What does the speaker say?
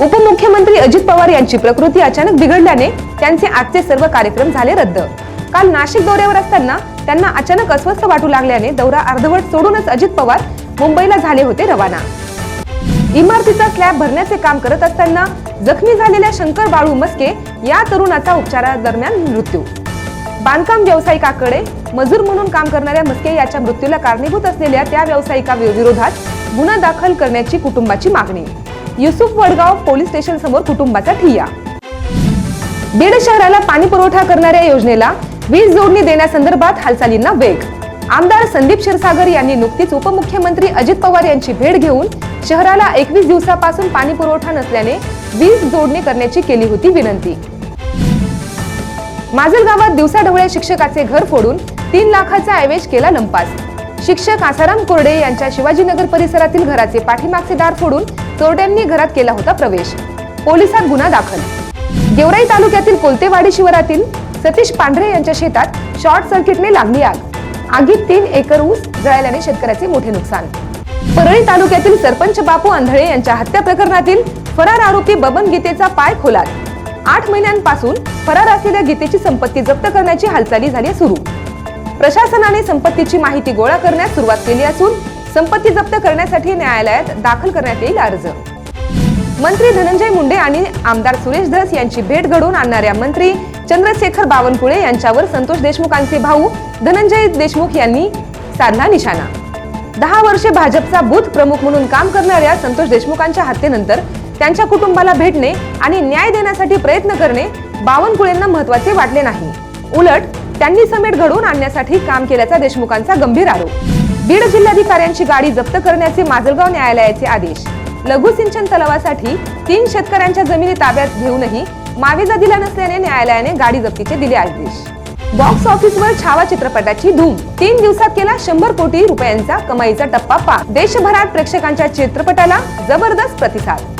उपमुख्यमंत्री अजित पवार यांची प्रकृती अचानक बिघडल्याने त्यांचे आजचे सर्व कार्यक्रम झाले रद्द. काल नाशिक दौऱ्यावर असताना त्यांना अचानक अस्वस्थ वाटू लागल्याने दौरा अर्धवट सोडूनच अजित पवार मुंबईला झाले होते रवाना. इमारतीचा स्लॅब भरण्याचे काम करत असताना जखमी झालेल्या शंकर बाळू मस्के या तरुणाचा उपचारादरम्यान मृत्यू. बांधकाम व्यावसायिकाकडे मजूर म्हणून काम करणाऱ्या मस्के याच्या मृत्यूला कारणीभूत असलेल्या त्या व्यावसायिका विरोधात गुन्हा दाखल करण्याची कुटुंबाची मागणी. युसुफ वडगाव पोलीस स्टेशन समोर कुटुंबाचा ठिय्या. बीड शहराला पाणी पुरवठा करणाऱ्या योजनेला वीज जोडणी देण्यासंदर्भात हालचालींना वेग. आमदार संदीप क्षीरसागर यांनी नुकतीच उपमुख्यमंत्री अजित पवार यांची भेट घेऊन शहराला एकवीस दिवसापासून पाणी पुरवठा नसल्याने वीज जोडणी करण्याची केली होती विनंती. माजल गावात दिवसाढवळ्या शिक्षकाचे घर फोडून तीन लाखाचा ऐवेश केला लंपास. शिक्षक आसाराम कोरडे यांच्या शिवाजीनगर परिसरातील घराचे पाठीमागचे दार फोडून चोरट्यांनी घरात केला होता प्रवेश. पोलिसात गुन्हा दाखल. गेवराई तालुक्यातील कोलतेवाडी शिवारातील सतीश पांढरे यांच्या शेतात शॉर्ट सर्किटने लागली आग. आगीत तीन एकर ऊस जळाल्याने शेतकऱ्याचे मोठे नुकसान. परळी तालुक्यातील सरपंच बापू आंधळे यांच्या हत्या प्रकरणातील फरार आरोपी बबन गीतेचा पाय खोलात. आठ महिन्यांपासून फरार असलेल्या गीतेची संपत्ती जप्त करण्याची हालचाली झाली सुरू. प्रशासनाने संपत्तीची माहिती गोळा करण्यास सुरुवात केली असून संपत्ती जप्त करण्यासाठी न्यायालयात दाखल करण्यात येईल अर्ज. मंत्री धनंजय मुंडे आणि आमदार सुरेश धस यांची भेट घडवून आणणाऱ्या मंत्री चंद्रशेखर बावनकुळे यांच्यावर संतोष देशमुखांचे भाऊ धनंजय देशमुख यांनी साधला निशाणा. दहा वर्षे भाजपचा बूथ प्रमुख म्हणून काम करणाऱ्या संतोष देशमुखांच्या हत्येनंतर त्यांच्या कुटुंबाला भेटणे आणि न्याय देण्यासाठी प्रयत्न करणे बावनकुळेंना महत्त्वाचे वाटले नाही. उलट त्यांनी समेट घडवून आणण्यासाठी काम केल्याचा देशमुखांचा गंभीर आरोप. बीड जिल्हाधिकाऱ्यांची गाडी जप्त करण्याचे माजलगाव न्यायालयाचे आदेश. लघु सिंचन तलावासाठी तीन शेतकऱ्यांच्या जमिनी ताब्यात घेऊनही मावेजा दिला नसल्याने न्यायालयाने गाडी जप्तीचे दिले आदेश. बॉक्स ऑफिसवर छावा चित्रपटाची धूम. तीन दिवसात केला शंभर कोटी रुपयांचा कमाईचा टप्पा पार. देशभरात प्रेक्षकांच्या चित्रपटाला जबरदस्त प्रतिसाद.